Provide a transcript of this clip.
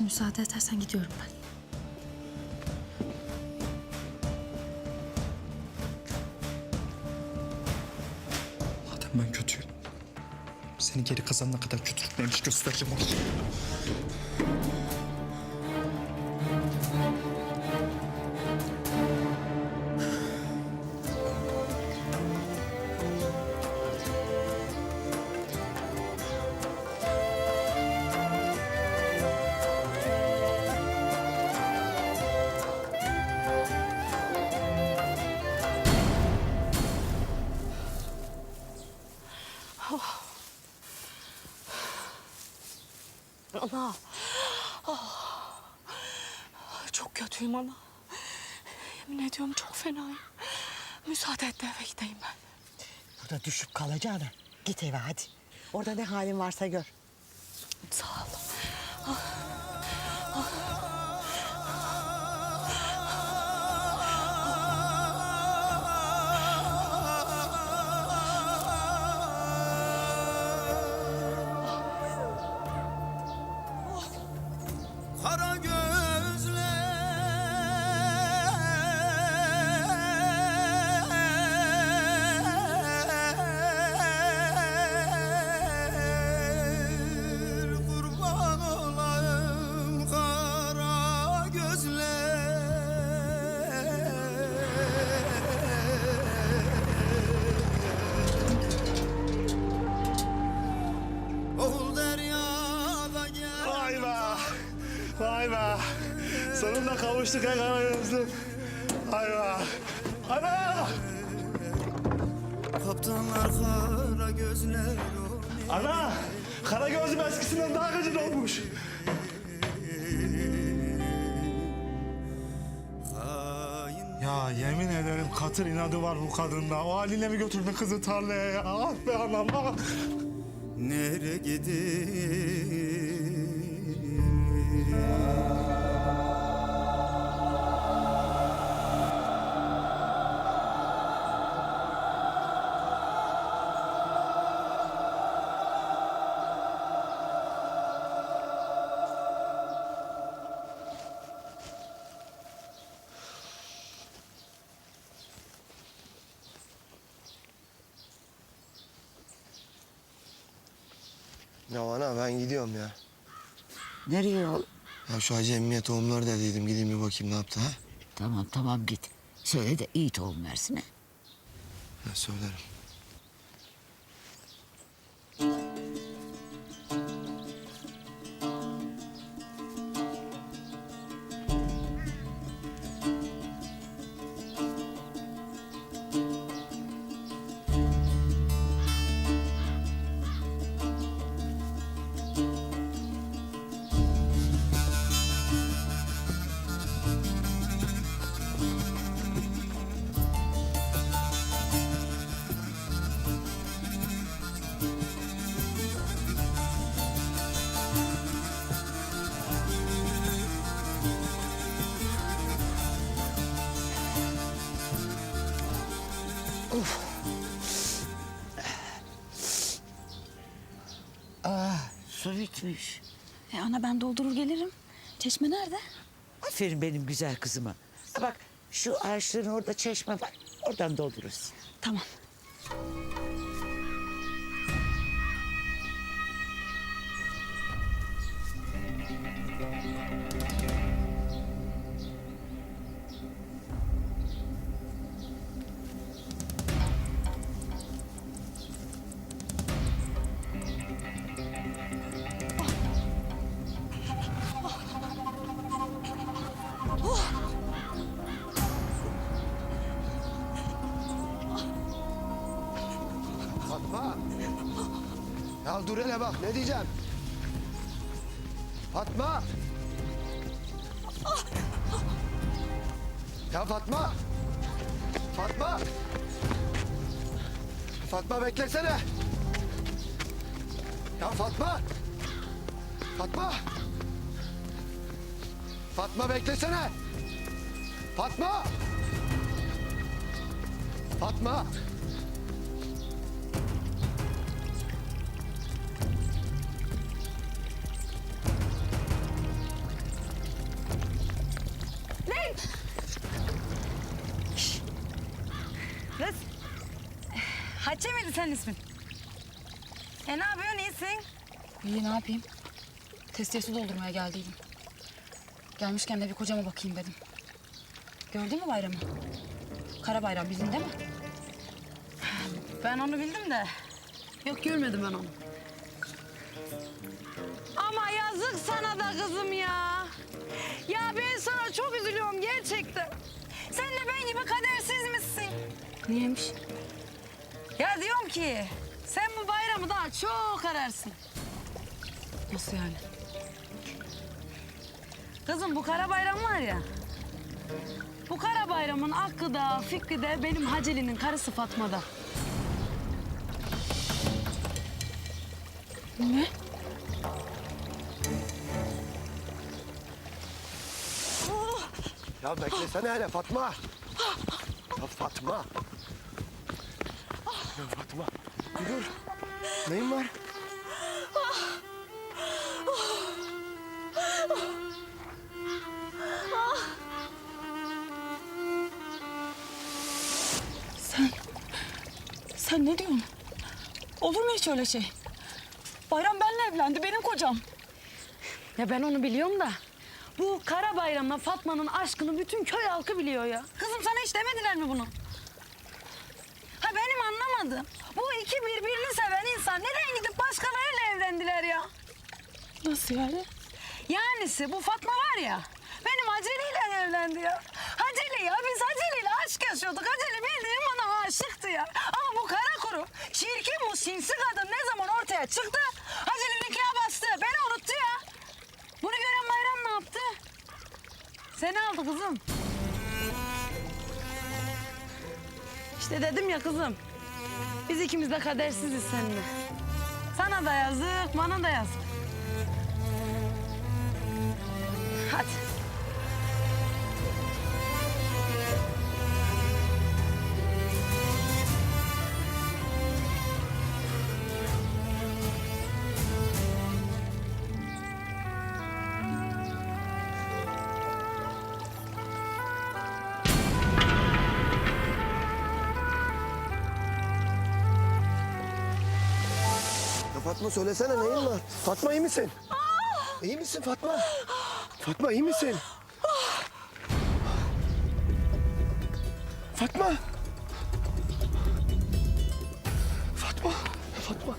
Şimdi müsaade edersen gidiyorum ben. Madem ben kötüyüm. Seni geri kazanana kadar kötülük neymiş göstereceğim ona. Kötüyüm ana. Yemin ediyorum çok fenayım. Müsaade et de eve gideyim ben. Burada düşüp kalacağına git eve hadi. Orada ne halin varsa gör. Sağ ol. Kara Vay be. Sonunda kavuştuk ha kara gözlüm. Vay be. Ana! Kaptanlar kara gözler Ana! Kara gözlüm eskisinden daha gıcır olmuş. Ya yemin ederim katır inadı var bu kadında. O haline mi götürdün kızı tarlaya ya? Ah be anam ah. Nere gideyim Ya ana ben gidiyorum ya. Nereye oğlum? Ya şu Hacı Emniyet tohumları da dedim gideyim bir bakayım ne yaptı ha? Tamam tamam git. Söyle de iyi tohum versin ha. Ya söylerim. Su bitmiş. E ana ben doldurur gelirim. Çeşme nerede? Aferin benim güzel kızıma. Ha Bak şu ağaçların orada çeşme var. Oradan doldururuz. Tamam. Ya dur hele bak ne diyeceğim? Fatma! Ya Fatma! Fatma! Fatma beklesene! Ya Fatma! Fatma! Fatma beklesene! Fatma! Fatma! Neydi senin ismin? E ne yapıyorsun iyisin? İyi ne yapayım? Testiyesi doldurmaya geldiydim. Gelmişken de bir kocama bakayım dedim. Gördün mü bayramı? Kara bayram bizim değil mi? Ben onu bildim de. Yok görmedim ben onu. Ama yazık sana da kızım ya. Ya ben sana çok üzülüyorum gerçekten. Sen de ben gibi kadersiz misin? Niyeymiş? Ya diyorum ki sen bu bayramı daha çok ararsın. Nasıl yani? Kızım bu kara bayram var ya. Bu kara bayramın hakkı da fikri de benim Haceli'nin karısı Fatma'da. Ne? Ya beklesene hele Fatma. Ya Fatma. Fatma. Bir dur. Neyin var? Sen... Sen ne diyorsun? Olur mu hiç öyle şey? Bayram benimle evlendi, benim kocam. Ya ben onu biliyorum da. Bu kara bayramla Fatma'nın aşkını bütün köy halkı biliyor ya. Kızım sana hiç demediler mi bunu? Anlamadım. Bu iki birbirini seven insan neden gidip başkalarıyla evlendiler ya? Nasıl yani? Yanisi bu Fatma var ya. Benim Haceli'yle evlendi ya. Haceli ya biz Haceli'yle aşk yaşıyorduk. Haceli bildiğin bana aşıktı ya. Ama bu kara kuru çirkin bu sinsi kadın ne zaman ortaya çıktı? Haceli nikah bastı. Beni unuttu ya. Bunu gören Bayram ne yaptı? Seni aldı kızım. İşte dedim ya kızım. Biz ikimiz de kadersiziz seninle. Sana da yazık, bana da yazık. Hadi. Fatma söylesene neyin var? Fatma iyi misin? İyi misin Fatma? Fatma iyi misin? Fatma. Fatma. Fatma.